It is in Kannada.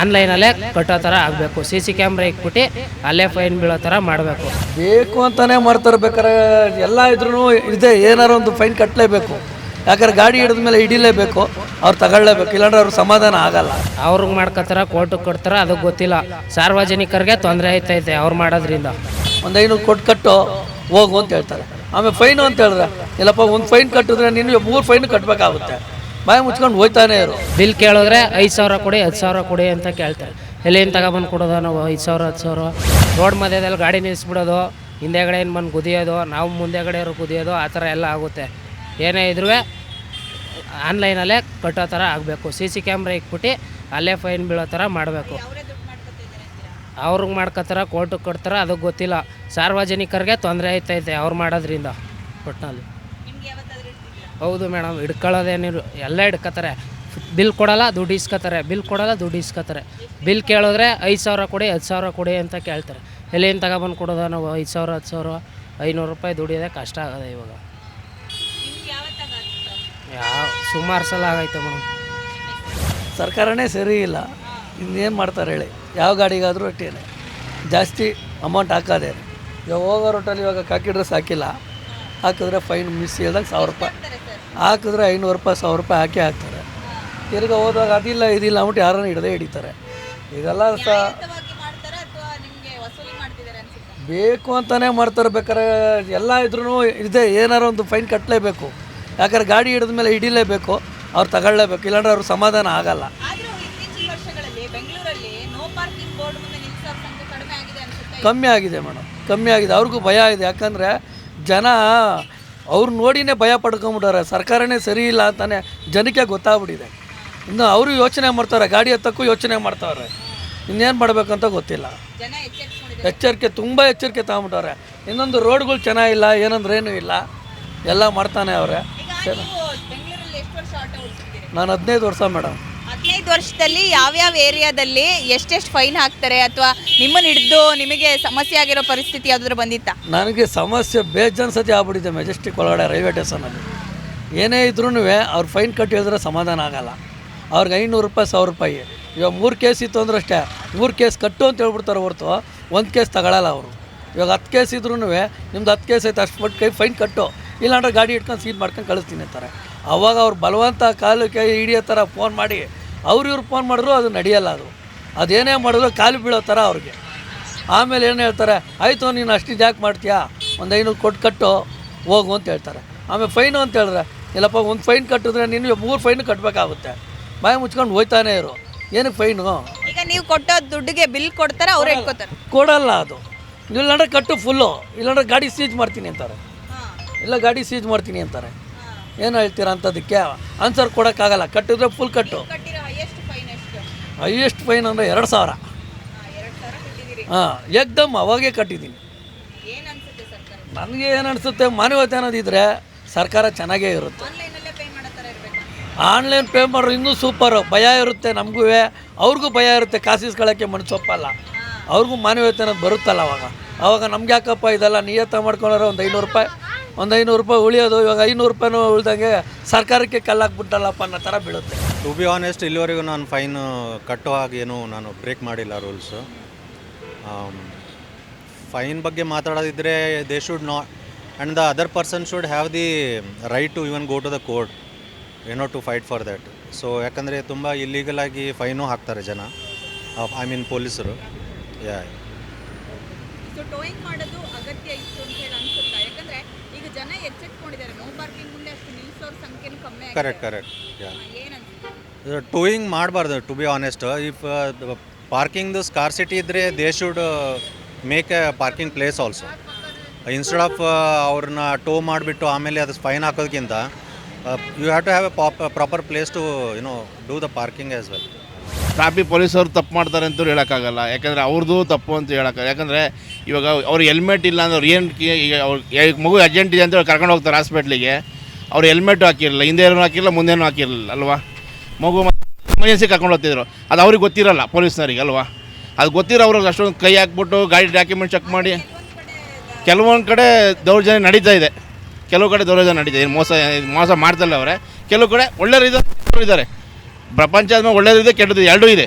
ಆನ್ಲೈನಲ್ಲೇ ಕಟ್ಟೋ ಥರ ಆಗಬೇಕು. ಸಿ ಸಿ ಕ್ಯಾಮ್ರಾ ಇಕ್ಬಿಟ್ಟು ಅಲ್ಲೇ ಫೈನ್ ಬೀಳೋ ಥರ ಮಾಡಬೇಕು. ಬೇಕು ಅಂತಾನೆ ಮಾಡ್ತಾರೆ ಬೇಕಾರೆ ಎಲ್ಲ ಇದ್ರೂ ಇದೆ ಏನಾರು ಒಂದು ಫೈನ್ ಕಟ್ಟಲೇಬೇಕು ಯಾಕಂದ್ರೆ ಗಾಡಿ ಹಿಡಿದ ಮೇಲೆ ಹಿಡಿಲೇಬೇಕು ಅವ್ರು ತಗೊಳ್ಳೇಬೇಕು. ಇಲ್ಲಾಂದ್ರೆ ಅವ್ರ ಸಮಾಧಾನ ಆಗಲ್ಲ. ಅವ್ರಿಗೆ ಮಾಡ್ಕೋತಾರ ಕೋರ್ಟಿಗೆ ಕೊಡ್ತಾರ ಅದಕ್ಕೆ ಗೊತ್ತಿಲ್ಲ. ಸಾರ್ವಜನಿಕರಿಗೆ ತೊಂದರೆ ಆಯ್ತೈತೆ ಅವ್ರು ಮಾಡೋದ್ರಿಂದ. ಒಂದು ಐನೂರು ಕೊಟ್ಟು ಕಟ್ಟು ಹೋಗು ಅಂತ ಹೇಳ್ತಾರೆ. ಆಮೇಲೆ ಫೈನು ಅಂತ ಹೇಳಿದ್ರೆ ಇಲ್ಲಪ್ಪ ಒಂದು ಫೈನ್ ಕಟ್ಟಿದ್ರೆ ನೀನು ಮೂರು ಫೈನ್ ಕಟ್ಟಬೇಕಾಗುತ್ತೆ ಬಾಯಿ ಮುಚ್ಕೊಂಡು ಹೋಯ್ತಾನೆ ಇರು. ಬಿಲ್ ಕೇಳಿದ್ರೆ ಐದು ಸಾವಿರ ಕೊಡಿ, ಹತ್ತು ಸಾವಿರ ಕೊಡಿ ಅಂತ ಕೇಳ್ತಾರೆ. ಎಲ್ಲಿಂದ ತಗೊಬಂದು ಕೊಡೋದು ನಾವು? ಐದು ಸಾವಿರ, ಹತ್ತು ಸಾವಿರ. ರೋಡ್ ಮಧ್ಯದಲ್ಲಿ ಗಾಡಿ ನಿಲ್ಲಿಸ್ಬಿಡೋದು ಹಿಂದೆಗಡೆ ಏನು ಬಂದು ಕುದಿಯೋದು, ನಾವು ಮುಂದೆಗಡೆ ಇರೋ ಕುದಿಯೋದು, ಆ ಥರ ಎಲ್ಲ ಆಗುತ್ತೆ. ಏನೇ ಇದ್ರೂ ಆನ್ಲೈನಲ್ಲೇ ಕಟ್ಟೋ ಥರ ಆಗಬೇಕು. ಸಿ ಸಿ ಕ್ಯಾಮ್ರಾ ಇಕ್ಬಿಟ್ಟು ಅಲ್ಲೇ ಫೈನ್ ಬೀಳೋ ಥರ ಮಾಡಬೇಕು. ಅವ್ರಿಗೆ ಮಾಡ್ಕೋತಾರ, ಕೋರ್ಟಿಗೆ ಕೊಡ್ತಾರ, ಅದಕ್ಕೆ ಗೊತ್ತಿಲ್ಲ. ಸಾರ್ವಜನಿಕರಿಗೆ ತೊಂದರೆ ಆಯ್ತೈತೆ ಅವ್ರು ಮಾಡೋದ್ರಿಂದ ಒಟ್ಟಿನಲ್ಲಿ ಹೌದು ಮೇಡಮ್, ಹಿಡ್ಕೊಳ್ಳೋದೇನಿರು, ಎಲ್ಲ ಹಿಡ್ಕೋತಾರೆ. ಬಿಲ್ ಕೊಡಲ್ಲ, ದುಡ್ಡು ಇಸ್ಕೋತಾರೆ. ಬಿಲ್ ಕೊಡಲ್ಲ, ದುಡ್ಡು ಇಸ್ಕೋತಾರೆ. ಬಿಲ್ ಕೇಳಿದ್ರೆ ಐದು ಸಾವಿರ ಕೊಡಿ, ಹತ್ತು ಸಾವಿರ ಕೊಡಿ ಅಂತ ಕೇಳ್ತಾರೆ. ಎಲ್ಲಿಂದ ತಗೊಬಂದು ಕೊಡೋದ ನಾವು? ಐದು ಸಾವಿರ, ಹತ್ತು ಸಾವಿರ, ಐನೂರು ರೂಪಾಯಿ ದುಡಿಯೋದೆ ಕಷ್ಟ ಆಗೋದೆ ಇವಾಗ. ಯಾವ, ಸುಮಾರು ಸಲ ಆಗೈತೆ ಮೇಡಮ್. ಸರ್ಕಾರನೇ ಸರಿ ಇಲ್ಲ. ಇನ್ನೇನು ಮಾಡ್ತಾರೆ ಹೇಳಿ? ಯಾವ ಗಾಡಿಗಾದರೂ ಅಟ್ಟೇನೆ ಜಾಸ್ತಿ ಅಮೌಂಟ್ ಹಾಕೋದೆ. ಇವಾಗ ಹೋಗೋ ರೋಟಲ್ಲಿ ಇವಾಗ ಕಾಕಿಡ್ರೆ ಸಾಕಿಲ್ಲ ಹಾಕಿದ್ರೆ ಫೈನ್ ಮಿಸ್ ಹೇಳ್ದಂಗೆ ಸಾವಿರ ರೂಪಾಯಿ. ಹಾಕಿದ್ರೆ ಐನೂರು ರೂಪಾಯಿ ಸಾವಿರ ರೂಪಾಯಿ ಹಾಕಿ ಹಾಕ್ತಾರೆ. ತಿರ್ಗಿ ಹೋದಾಗ ಅದಿಲ್ಲ ಇದಿಲ್ಲ ಅಂದ್ಬಿಟ್ಟು ಯಾರನ್ನು ಹಿಡದೇ ಹಿಡಿತಾರೆ. ಇದೆಲ್ಲ ಸಹ ಬೇಕು ಅಂತಲೇ ಮಾಡ್ತಾರೆ. ಬೇಕಾದ್ರೆ ಎಲ್ಲ ಇದ್ರೂ ಇದೆ ಏನಾರು ಒಂದು ಫೈನ್ ಕಟ್ಟಲೇಬೇಕು ಯಾಕಂದ್ರೆ ಗಾಡಿ ಹಿಡಿದ ಮೇಲೆ ಹಿಡಿಲೇಬೇಕು. ಅವ್ರು ತಗೊಳ್ಳೇಬೇಕು. ಇಲ್ಲಾಂದ್ರೆ ಅವ್ರ ಸಮಾಧಾನ ಆಗಲ್ಲ. ಕಮ್ಮಿ ಆಗಿದೆ ಮೇಡಮ್. ಕಮ್ಮಿ ಆಗಿದೆ. ಅವ್ರಿಗೂ ಭಯ ಇದೆ. ಯಾಕಂದರೆ ಜನ ಅವ್ರು ನೋಡಿನೇ ಭಯ ಪಡ್ಕೊಂಬಿಟ್ಟಾರೆ ಸರ್ಕಾರನೇ ಸರಿ ಇಲ್ಲ ಅಂತಾನೆ ಜನಕ್ಕೆ ಗೊತ್ತಾಗ್ಬಿಟ್ಟಿದೆ. ಇನ್ನು ಅವರು ಯೋಚನೆ ಮಾಡ್ತಾರೆ ಗಾಡಿ ಹತ್ತಕ್ಕೂ ಯೋಚನೆ ಮಾಡ್ತಾವ್ರೆ. ಇನ್ನೇನು ಮಾಡಬೇಕಂತ ಗೊತ್ತಿಲ್ಲ. ಎಚ್ಚರಿಕೆ ತುಂಬ ಎಚ್ಚರಿಕೆ ತಗೊಂಬಿಟ್ಟವ್ರೆ. ಇನ್ನೊಂದು ರೋಡ್ಗಳು ಚೆನ್ನಾಗಿಲ್ಲ ಏನಂದ್ರೆ ಏನೂ ಇಲ್ಲ. ಎಲ್ಲ ಮಾಡ್ತಾನೆ ಅವರೇ. ನಾನು ಹದಿನೈದು ವರ್ಷ ಮೇಡಮ್. ಹದಿನೈದು ವರ್ಷದಲ್ಲಿ ಯಾವ್ಯಾವ ಏರಿಯಾದಲ್ಲಿ ಎಷ್ಟೆಷ್ಟು ಫೈನ್ ಹಾಕ್ತಾರೆ ಅಥವಾ ನಿಮ್ಮನ್ನ ಹಿಡಿದು ನಿಮಗೆ ಸಮಸ್ಯೆ ಆಗಿರೋ ಪರಿಸ್ಥಿತಿ ಯಾವ್ದಾದ್ರು ಬಂದಿತ್ತಾ? ನನಗೆ ಸಮಸ್ಯೆ ಬೇಜಾನ್ ಸತಿ ಆಗ್ಬಿಟ್ಟಿದೆ ಮೆಜೆಸ್ಟಿಕ್ ಒಳಗಡೆ ರೈಲ್ವೆ ಸ್ಟೇಷನಲ್ಲಿ. ಏನೇ ಇದ್ರೂ ಅವ್ರು ಫೈನ್ ಕಟ್ಟಿ ಹೇಳಿದ್ರೆ ಸಮಾಧಾನ ಆಗಲ್ಲ. ಅವ್ರಿಗೆ ಐನೂರು ರೂಪಾಯಿ, ಸಾವಿರ ರೂಪಾಯಿ. ಇವಾಗ ಮೂರು ಕೇಸ್ ಇತ್ತು ಅಂದ್ರೆ ಅಷ್ಟೇ. ಮೂರು ಕೇಸ್ ಕಟ್ಟು ಅಂತ ಹೇಳ್ಬಿಡ್ತಾರೆ ಹೊರತು ಒಂದು ಕೇಸ್ ತಗೊಳ್ಳಲ್ಲ ಅವರು. ಇವಾಗ ಹತ್ತು ಕೇಸ್ ಇದ್ರೂ ನಿಮ್ದು ಹತ್ತು ಕೇಸ್ ಐತೆ ಅಷ್ಟು ಕೈ ಫೈನ್ ಕಟ್ಟು. ಇಲ್ಲಾಂದ್ರೆ ಗಾಡಿ ಇಟ್ಕೊಂಡು ಸೀಟ್ ಮಾಡ್ಕೊಂಡು ಕಳಿಸ್ತೀನಿ ಅಂತಾರೆ. ಅವಾಗ ಅವ್ರು ಬಲವಂತ ಕಾಲು ಕೈ ಹಿಡಿಯೋ ಥರ ಫೋನ್ ಮಾಡಿ ಅವ್ರು ಇವ್ರು ಫೋನ್ ಮಾಡಿದ್ರು ಅದು ನಡೆಯಲ್ಲ ಅದು. ಅದೇನೇ ಮಾಡಿದ್ರು ಕಾಲು ಬೀಳೋ ಥರ ಅವ್ರಿಗೆ. ಆಮೇಲೆ ಏನು ಹೇಳ್ತಾರೆ ಆಯಿತು ನೀನು ಅಷ್ಟು ಯಾಕೆ ಮಾಡ್ತೀಯಾ? ಒಂದು ಐನೂರು ಕೊಟ್ಟು ಕಟ್ಟು ಹೋಗು ಅಂತ ಹೇಳ್ತಾರೆ. ಆಮೇಲೆ ಫೈನು ಅಂತ ಹೇಳಿದ್ರೆ ಇಲ್ಲಪ್ಪ ಒಂದು ಫೈನ್ ಕಟ್ಟಿದ್ರೆ ನೀನು ಮೂರು ಫೈನ್ ಕಟ್ಟಬೇಕಾಗುತ್ತೆ ಬಾಯಿ ಮುಚ್ಕೊಂಡು ಹೋಯ್ತಾನೆ ಇರು. ಏನಕ್ಕೆ ಫೈನು ಈಗ ನೀವು ಕೊಟ್ಟೋ ದುಡ್ಡಿಗೆ ಬಿಲ್ ಕೊಡ್ತಾರೆ ಅವ್ರು ಹೇಳ್ಕೊತಾರೆ. ಕೊಡಲ್ಲ ಅದು. ಇಲ್ಲಾಂದ್ರೆ ಕಟ್ಟು ಫುಲ್ಲು ಇಲ್ಲಾಂದ್ರೆ ಗಾಡಿ ಸೀಜ್ ಮಾಡ್ತೀನಿ ಅಂತಾರೆ. ಇಲ್ಲ ಗಾಡಿ ಸೀಜ್ ಮಾಡ್ತೀನಿ ಅಂತಾರೆ. ಏನು ಹೇಳ್ತೀರಾ ಅಂಥದಕ್ಕೆ ಆನ್ಸರ್ ಕೊಡೋಕ್ಕಾಗಲ್ಲ. ಕಟ್ಟಿದ್ರೆ ಫುಲ್ ಕಟ್ಟು ಕಟ್ಟಿರೋ ಹೈಯೆಸ್ಟ್ ಫೈನ್ ಎಷ್ಟು ಹೈಯೆಸ್ಟ್ ಫೈನ್ ಅಂದರೆ ಎರಡು ಸಾವಿರ. ಹಾಂ ಎಕ್ದಮ್ ಅವಾಗೇ ಕಟ್ಟಿದ್ದೀನಿ. ನನಗೆ ಏನು ಅನಿಸುತ್ತೆ ಮಾನವತೆ ಅನ್ನೋದಿದ್ರೆ ಸರ್ಕಾರ ಚೆನ್ನಾಗೇ ಇರುತ್ತೆ. ಆನ್ಲೈನ್ ಪೇ ಮಾಡೋರು ಇನ್ನೂ ಸೂಪರು ಭಯ ಇರುತ್ತೆ ನಮಗೂ. ಅವ್ರಿಗೂ ಭಯ ಇರುತ್ತೆ ಕಾಸು ಇಸ್ಕೊಳ್ಳೋಕ್ಕೆ ಮನಸ್ಸೊಪ್ಪಲ್ಲ. ಅವ್ರಿಗೂ ಮಾನವೀಯತೆ ಅನ್ನೋದು ಬರುತ್ತಲ್ಲ ಅವಾಗ. ಅವಾಗ ನಮ್ಗೆ ಯಾಕಪ್ಪ ಇದೆಲ್ಲ ನಿಯತ್ತ ಮಾಡ್ಕೊಂಡ್ರೆ ಒಂದು ಐನೂರು ರೂಪಾಯಿ ಒಂದು ಐನೂರು ರೂಪಾಯಿ ಉಳಿಯೋದು, ಇವಾಗ ಐನೂರು ರೂಪಾಯಿನೂ ಉಳ್ದಂಗೆ ಸರ್ಕಾರಕ್ಕೆ ಕಲ್ಲಾಕ್ಬಿಟ್ಟಲ್ಲಪ್ಪ ಅನ್ನೋ ಥರ ಬೀಳುತ್ತೆ. ಟು ಬಿ ಆನೆಸ್ಟ್ ಇಲ್ಲಿವರೆಗೂ ನಾನು ಫೈನ್ ಕಟ್ಟೋ ಹಾಗೇನು ನಾನು ಬ್ರೇಕ್ ಮಾಡಿಲ್ಲ ರೂಲ್ಸು ಫೈನ್ ಬಗ್ಗೆ ಮಾತಾಡೋದಿದ್ದರೆ they should not and the other person should have the right to even go to the court ಏನೋ to fight for that so ಯಾಕಂದರೆ ತುಂಬ ಇಲ್ಲೀಗಲಾಗಿ ಫೈನೂ ಹಾಕ್ತಾರೆ ಜನ. ಐ ಮೀನ್ ಪೊಲೀಸರು. ಯಾ ಸೊ ಟೋಯಿಂಗ್ ಮಾಡೋದು ಅಗತ್ಯ ಇತ್ತು ಅಂತ ಹೇಳಿ ಅನ್ಸುತ್ತಾ? ಯಾಕಂದ್ರೆ ಈಗ ಜನ ಎಚ್ಚೆತ್ಕೊಂಡಿದ್ದಾರೆ. ನೋ ಪಾರ್ಕಿಂಗ್ ಮುಂದೆ ಅಷ್ಟು ನಿಲ್ಸೋರ್ ಸಂಖ್ಯೆನೂ ಕಮ್ಮಿ ಕರೆಕ್ಟ್ ಕರೆಕ್ಟ್ ಟೂಯಿಂಗ್ ಮಾಡಬಾರ್ದು ಟು ಬಿ ಆನೆಸ್ಟ್ ಇಫ್ ಪಾರ್ಕಿಂಗ್ದು ಸ್ಕಾರ್ಸಿಟಿ ಇದ್ದರೆ they should make a parking place also instead of ಅವ್ರನ್ನ ಟೋ ಮಾಡಿಬಿಟ್ಟು ಆಮೇಲೆ ಅದು fine ಹಾಕೋದಕ್ಕಿಂತ you have to have a proper place to you know do the parking as well traffic ಪೊಲೀಸರು ತಪ್ಪು ಮಾಡ್ತಾರೆ ಅಂತ ಹೇಳೋಕ್ಕಾಗಲ್ಲ. ಯಾಕಂದರೆ ಅವ್ರದ್ದು ತಪ್ಪು ಅಂತ ಹೇಳೋಕ್ಕಾಗಲ್ಲ. ಯಾಕಂದರೆ ಇವಾಗ ಅವ್ರು ಹೆಲ್ಮೆಟ್ ಇಲ್ಲ ಅಂದ್ರೆ ಏನು ಈಗ ಅವ್ರು ಮಗು ಅರ್ಜೆಂಟ್ ಇದೆ ಅಂತ ಹೇಳಿ ಕರ್ಕೊಂಡು ಹೋಗ್ತಾರೆ ಹಾಸ್ಪಿಟ್ಲಿಗೆ ಅವ್ರು ಹೆಲ್ಮೆಟ್ ಹಾಕಿರಲಿಲ್ಲ, ಹಿಂದೆನೂ ಹಾಕಿರಲಿಲ್ಲ, ಮುಂದೆನೂ ಹಾಕಿರಲಿಲ್ಲ, ಅಲ್ವಾ? ಮಗು ಎಮರ್ಜೆನ್ಸಿ ಕರ್ಕೊಂಡು ಹೋಗ್ತಿದ್ರು. ಅದು ಅವ್ರಿಗೆ ಗೊತ್ತಿರಲ್ಲ, ಪೊಲೀಸ್ನವರಿಗೆ, ಅಲ್ವಾ? ಅದು ಗೊತ್ತಿರೋ ಅವ್ರಿಗೆ ಅಷ್ಟೊಂದು ಕೈ ಹಾಕ್ಬಿಟ್ಟು ಗಾಡಿ ಡಾಕ್ಯುಮೆಂಟ್ ಚೆಕ್ ಮಾಡಿ. ಕೆಲವೊಂದು ಕಡೆ ದೌರ್ಜನ್ಯ ನಡೀತಾ ಇದೆ. ಕೆಲವು ಕಡೆ ದೌರ್ಜನ್ಯ ನಡೀತಾ ಇದೆ. ಮೋಸ ಮೋಸ ಮಾಡ್ತಲ್ಲ ಅವರೇ. ಕೆಲವು ಕಡೆ ಒಳ್ಳೆಯವರು ಇದ್ದಾರೆ. ಪ್ರಪಂಚ ಆದ್ಮೇಲೆ ಒಳ್ಳೇದಿದೆ ಕೆಟ್ಟದ್ದು ಎರಡೂ ಇದೆ.